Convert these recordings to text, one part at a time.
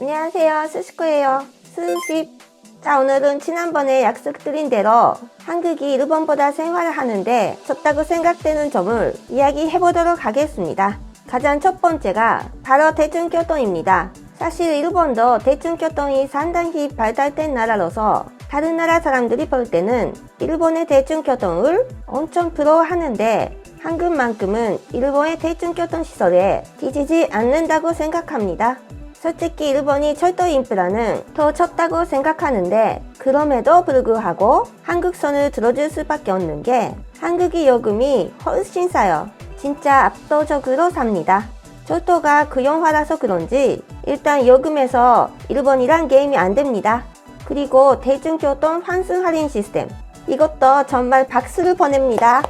안녕하세요. 스스코예요. 스십. 자, 오늘은 지난번에 약속드린 대로 한국이 일본보다 생활을 하는데 좁다고 생각되는 점을 이야기해 보도록 하겠습니다. 가장 첫 번째가 바로 대중교통입니다. 사실 일본도 대중교통이 상당히 발달된 나라로서 다른 나라 사람들이 볼 때는 일본의 대중교통을 엄청 부러워하는데 한국만큼은 일본의 대중교통 시설에 뒤지지 않는다고 생각합니다. 솔직히 일본이 철도 인프라는 더 쳤다고 생각하는데 그럼에도 불구하고 한국선을 들어줄 수밖에 없는 게 한국의 요금이 훨씬 싸요. 진짜 압도적으로 삽니다. 철도가 구형화라서 그런지 일단 요금에서 일본이랑 게임이 안 됩니다. 그리고 대중교통 환승 할인 시스템 이것도 정말 박수를 보냅니다.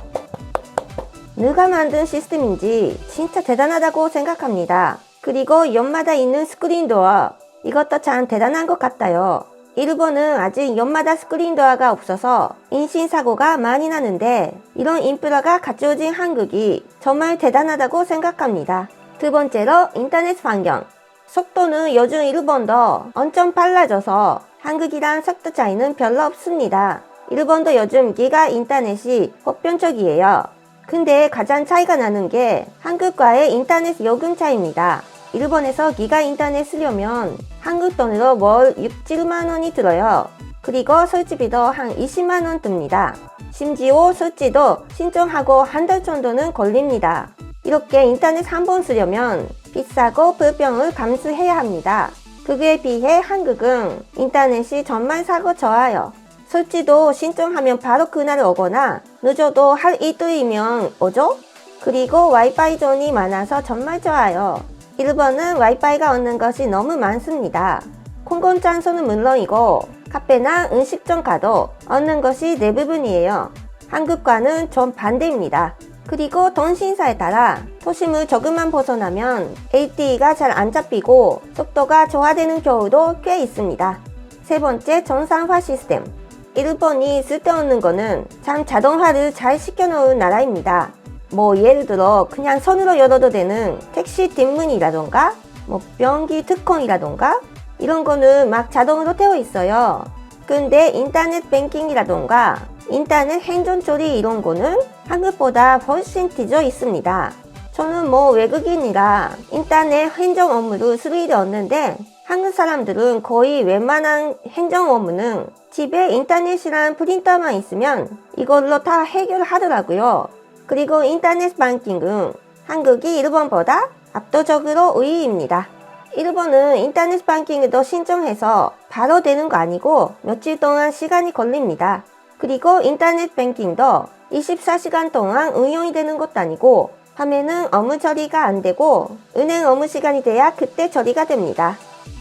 누가 만든 시스템인지 진짜 대단하다고 생각합니다. 그리고 연마다 있는 스크린 도어 이것도 참 대단한 것 같아요. 일본은 아직 연마다 스크린 도어가 없어서 인신사고가 많이 나는데 이런 인프라가 갖춰진 한국이 정말 대단하다고 생각합니다. 두 번째로 인터넷 환경. 속도는 요즘 일본도 엄청 빨라져서 한국이랑 속도 차이는 별로 없습니다. 일본도 요즘 기가 인터넷이 보편적이에요. 근데 가장 차이가 나는 게 한국과의 인터넷 요금 차이입니다. 일본에서 기가 인터넷 쓰려면 한국 돈으로 월 6, 7만 원이 들어요. 그리고 설치비도 한 20만 원 듭니다. 심지어 설치도 신청하고 한 달 정도는 걸립니다. 이렇게 인터넷 한 번 쓰려면 비싸고 불평을 감수해야 합니다. 그에 비해 한국은 인터넷이 정말 사고 좋아요. 설치도 신청하면 바로 그날 오거나 늦어도 할 이틀이면 오죠? 그리고 와이파이 존이 많아서 정말 좋아요. 일본은 와이파이가 없는 것이 너무 많습니다. 콩곤 장소는 물론이고 카페나 음식점 가도 얻는 것이 대부분이에요. 한국과는 좀 반대입니다. 그리고 통신사에 따라 도심을 조금만 벗어나면 LTE가 잘 안 잡히고 속도가 좋아지는 경우도 꽤 있습니다. 세 번째 전산화 시스템. 일본이 쓸데없는 거는 참 자동화를 잘 시켜놓은 나라입니다. 뭐 예를 들어 그냥 손으로 열어도 되는 택시 뒷문이라던가 뭐 변기 특허이라던가 이런 거는 막 자동으로 되어 있어요. 근데 인터넷 뱅킹이라던가 인터넷 행정 처리 이런 거는 한국보다 훨씬 뒤져 있습니다. 저는 뭐 외국인이라 인터넷 행정 업무를 쓸 일이 없는데 한국 사람들은 거의 웬만한 행정 업무는 집에 인터넷이랑 프린터만 있으면 이걸로 다 해결하더라고요. 그리고 인터넷 banking 한국이 일본보다 압도적으로 우위입니다. 일본은 인터넷 banking 도 신청해서 바로 되는 거 아니고 며칠 동안 시간이 걸립니다. 그리고 인터넷 뱅킹도 24시간 동안 응용이 되는 것도 아니고 밤에는 업무 처리가 안 되고 은행 업무 시간이 돼야 그때 처리가 됩니다.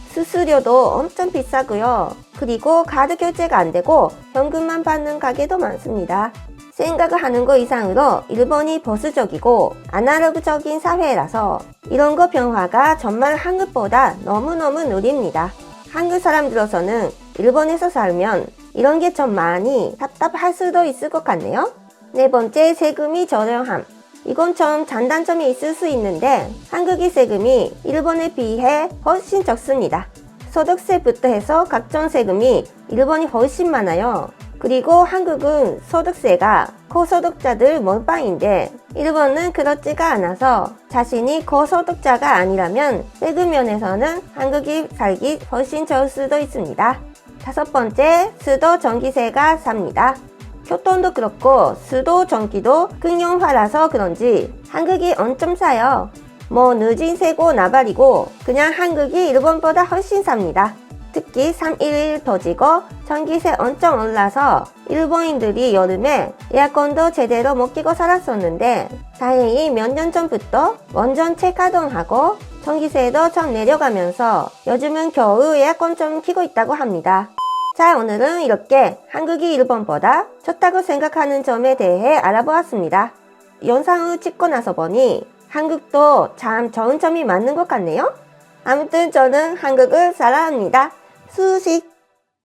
수수료도 엄청 비싸고요. 그리고 카드 결제가 안 되고 현금만 받는 가게도 많습니다. 생각을 하는 것 이상으로 일본이 보수적이고 아날로그적인 사회라서 이런 거 변화가 정말 한국보다 너무너무 느립니다. 한국 사람들로서는 일본에서 살면 이런 게 좀 많이 답답할 수도 있을 것 같네요. 네 번째, 세금이 저렴함. 이건 좀 장단점이 있을 수 있는데 한국의 세금이 일본에 비해 훨씬 적습니다. 소득세부터 해서 각종 세금이 일본이 훨씬 많아요. 그리고 한국은 소득세가 고소득자들 몰빵인데 일본은 그렇지가 않아서 자신이 고소득자가 아니라면 세금 면에서는 한국이 살기 훨씬 좋을 수도 있습니다. 다섯 번째, 수도 전기세가 삽니다. 교통도 그렇고 수도 전기도 금융화라서 그런지 한국이 엄청 싸요. 뭐 늦은 세고 나발이고 그냥 한국이 일본보다 훨씬 삽니다. 특히 3.11 터지고 전기세 엄청 올라서 일본인들이 여름에 에어컨도 제대로 못 끼고 살았었는데 다행히 몇 년 전부터 원전 재가동하고 전기세도 좀 내려가면서 요즘은 겨우 에어컨 좀 키고 있다고 합니다. 자, 오늘은 이렇게 한국이 일본보다 좋다고 생각하는 점에 대해 알아보았습니다. 영상을 찍고 나서 보니 한국도 참 좋은 점이 많은 것 같네요. 아무튼 저는 한국을 사랑합니다. 수식